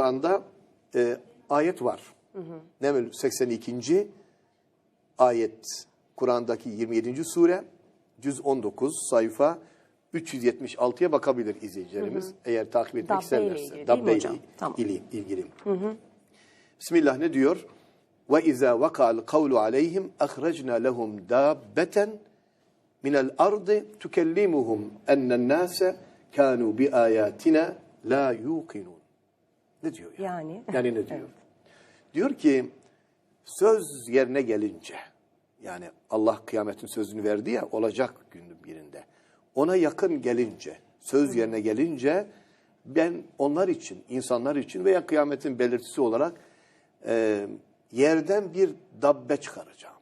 Kur'an'da e, ayet var. Neml 82. ayet Kur'an'daki 27. sure cüz 19 sayfa 376'ya bakabilir izleyicilerimiz. Eğer takip etmek Dabbe isterlerse. ilgili Dabbe ile hocam? Tamam. ili- ilgili. Bismillah ne diyor? Ve izâ vaka'al kavlu aleyhim ahrajna lehum dabbeten minel ardı tükellimuhum ennen nâse kânû bi âyâtina la yuqinun. Ne diyor ya? Yani. Yani ne diyor? Diyor ki söz yerine gelince yani Allah kıyametin sözünü verdi ya olacak günün birinde. Ona yakın gelince, söz yerine gelince ben onlar için, insanlar için veya kıyametin belirtisi olarak e, yerden bir dabbe çıkaracağım.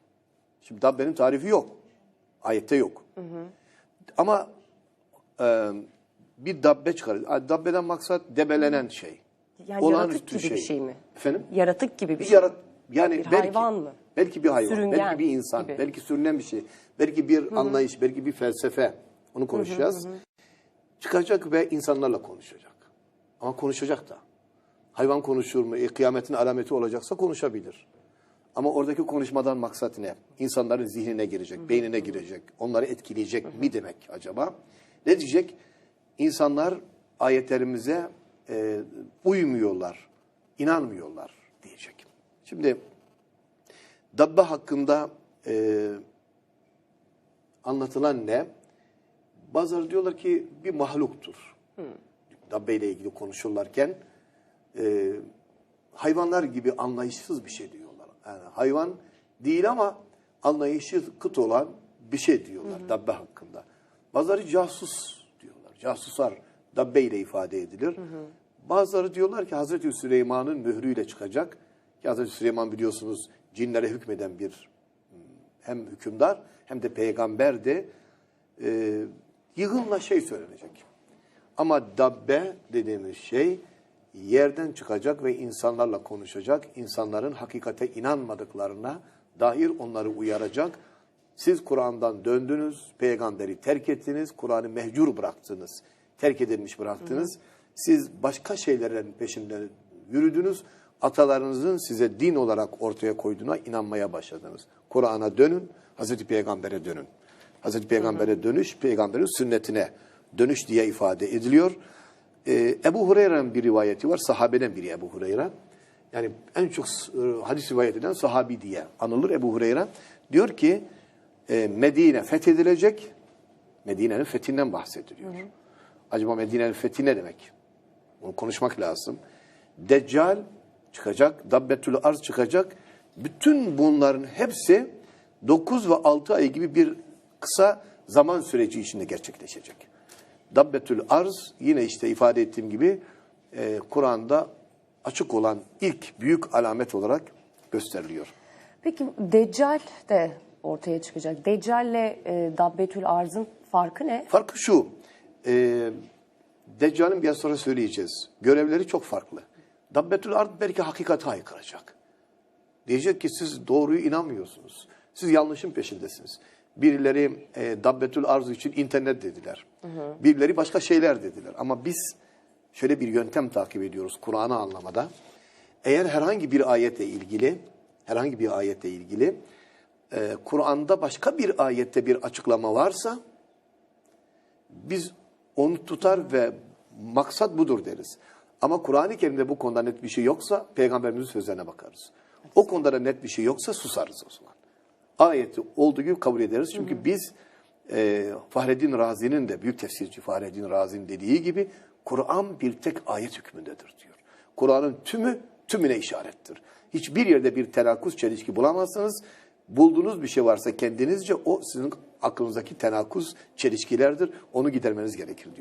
Şimdi dabbenin tarifi yok. Ayette yok. Ama e, bir dabbe çıkaracağım. Dabbeden maksat debelenen şey. Yani yaratık gibi bir şey mi? Efendim? Yaratık gibi bir Bir şey. yarat yani Bir belki, hayvan mı? Belki bir hayvan, Sürüngen belki bir insan, gibi. belki sürünen bir şey, belki bir anlayış, belki bir felsefe. Onu konuşacağız. Çıkacak ve insanlarla konuşacak. Ama konuşacak da. Hayvan konuşur mu? E, kıyametin alameti olacaksa konuşabilir. Ama oradaki konuşmadan maksat ne? İnsanların zihnine girecek, beynine girecek, onları etkileyecek mi demek acaba? Ne diyecek? İnsanlar ayetlerimize e, uymuyorlar, inanmıyorlar diyecek. Şimdi Dabbe hakkında e, anlatılan ne? Bazıları diyorlar ki bir mahluktur. Dabbe ile ilgili konuşurlarken e, hayvanlar gibi anlayışsız bir şey diyorlar. Yani hayvan değil ama anlayışı kıt olan bir şey diyorlar Dabbe hakkında. Bazıları casus diyorlar. Casuslar Dabbe ile ifade edilir. Bazıları diyorlar ki Hazreti Süleyman'ın mührüyle çıkacak. Ki Hazreti Süleyman biliyorsunuz cinlere hükmeden bir hmm, hem hükümdar hem de peygamberdi. Ee, yığınla şey söylenecek. Ama dabbe dediğimiz şey yerden çıkacak ve insanlarla konuşacak. İnsanların hakikate inanmadıklarına dair onları uyaracak. Siz Kur'an'dan döndünüz, peygamberi terk ettiniz, Kur'an'ı mehcur bıraktınız, terk edilmiş bıraktınız. Siz başka şeylerin peşinden yürüdünüz. Atalarınızın size din olarak ortaya koyduğuna inanmaya başladınız. Kur'an'a dönün, Hazreti Peygamber'e dönün. Hazreti Peygamber'e dönüş, peygamberin sünnetine dönüş diye ifade ediliyor. Ee, Ebu Hureyre'nin bir rivayeti var, sahabeden biri Ebu Hureyre. Yani en çok e, hadis rivayet eden sahabi diye anılır Ebu Hureyre. Diyor ki e, Medine fethedilecek, Medine'nin fethinden bahsediliyor. Acaba Medine'nin fethi ne demek? Bunu konuşmak lazım. Deccal çıkacak, Dabbetül Arz çıkacak. Bütün bunların hepsi 9 ve 6 ay gibi bir kısa zaman süreci içinde gerçekleşecek. Dabbetül Arz yine işte ifade ettiğim gibi e, Kur'an'da açık olan ilk büyük alamet olarak gösteriliyor. Peki Deccal de ortaya çıkacak. Deccal'le e, Dabbetül Arz'ın farkı ne? Farkı şu, e, Deccal'in biraz sonra söyleyeceğiz. Görevleri çok farklı. Dabbetül Ard belki hakikate haykıracak. Diyecek ki siz doğruyu inanmıyorsunuz. Siz yanlışın peşindesiniz. Birileri e, Dabbetül Arz için internet dediler. Birileri başka şeyler dediler. Ama biz şöyle bir yöntem takip ediyoruz Kur'an'ı anlamada. Eğer herhangi bir ayetle ilgili, herhangi bir ayetle ilgili e, Kur'an'da başka bir ayette bir açıklama varsa biz onu tutar ve maksat budur deriz. Ama Kur'an-ı Kerim'de bu konuda net bir şey yoksa peygamberimizin sözlerine bakarız. O konuda da net bir şey yoksa susarız o zaman. Ayeti olduğu gibi kabul ederiz. Çünkü biz e, Fahreddin Razi'nin de büyük tefsirci Fahreddin Razi'nin dediği gibi Kur'an bir tek ayet hükmündedir diyor. Kur'an'ın tümü tümüne işarettir. Hiçbir yerde bir tenakuz çelişki bulamazsınız. Bulduğunuz bir şey varsa kendinizce o sizin aklınızdaki tenakuz çelişkilerdir. Onu gidermeniz gerekir diyor.